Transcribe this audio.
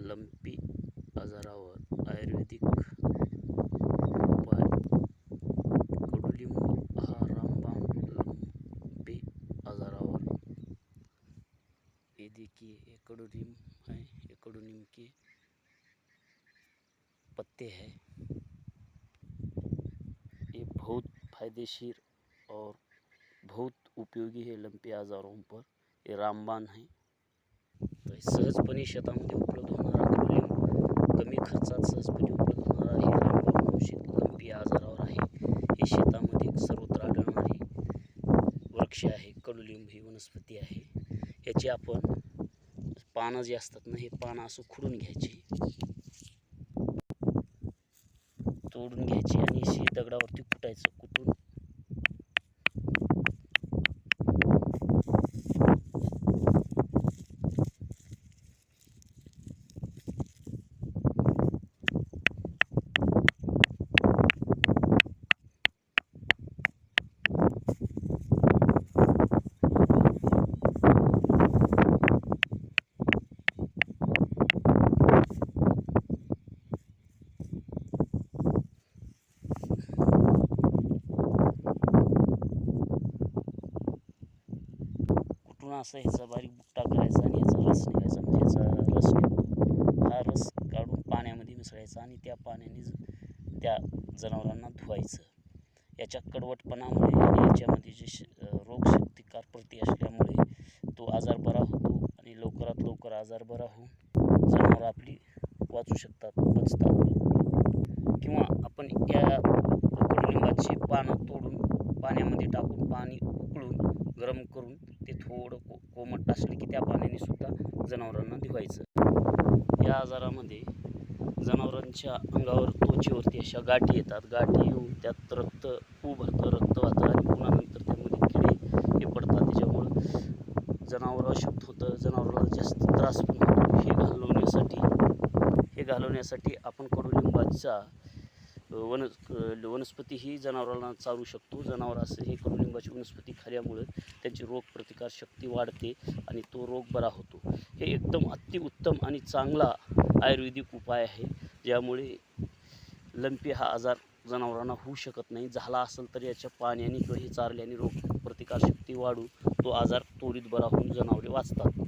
Lumpy आजारावर आयुर्वेदिक उपाय. कडुलिंब हा रामबाण लंपी आजारावर देखिए है ये के पत्ते हैं ये बहुत फायदेशीर और बहुत उपयोगी है लंपी आजारों पर ये रामबाण है तर सहजपणे शेतामध्ये उपलब्ध होणारा कडुलिंब कमी खर्चात सहजपणे उपलब्ध होणारा हे रामबाण लंपी आजारावर आहे. हे शेतामध्ये सर्वत्र आढळणारी वृक्ष आहे कडुलिंब ही वनस्पती आहे. याची आपण पानं जी असतात ना हे पानं असं खुडून घ्यायची. तोडून घ्यायची आणि अशी दगडावरती कुटायचं कुटून कुठून असं ह्याचा बारीक बुट्टा करायचा आणि ह्याचा रस निघायचा. म्हणजे ह्याचा रस निघतो हा रस काढून पाण्यामध्ये मिसळायचा आणि त्या पाण्याने ज- त्या जनावरांना धुवायचं. याच्या कडवटपणामुळे आणि याच्यामध्ये जे श रोगशक्तिकार प्रती असल्यामुळे तो आजार बरा होतो आणि लवकरात लवकर आजार बरा होऊन जनावरं आपली वाचू शकतात बचतात. किंवा आपण या कडुलिंबाची पानं तोडून पाण्यामध्ये टाकून पाणी उकळून गरम करून ते थोडं को कोमट असले की त्या पाण्याने सुद्धा जनावरांना धुवायचं. या आजारामध्ये जनावरांच्या अंगावर त्वचेवरती अशा गाठी येतात. गाठी येऊन त्यात रक्त पू भरतं रक्त वाहतं आणि पुन्हा नंतर त्यामध्ये किडे हे पडतात. त्याच्यामुळं जनावर अशुद्ध होतं. जनावराला जास्त त्रास पण होतो. हे घालवण्यासाठी हे घालवण्यासाठी आपण कडुलिंबाचा वन वनस्पती ही जनावरांना चारू शकतो. जनावर असं हे कडुलिंबाची वनस्पती खाल्यामुळं त्यांची रोगप्रतिकारशक्ती वाढते आणि तो रोग बरा होतो. हे एकदम अतिउत्तम आणि चांगला आयुर्वेदिक उपाय आहे ज्यामुळे लंपी हा आजार जनावरांना होऊ शकत नाही. झाला असेल तर याच्या पाण्याने किंवा हे चारल्याने रोग प्रतिकारशक्ती वाढून तो आजार त्वरित बरा होऊन जनावरे वाचतात.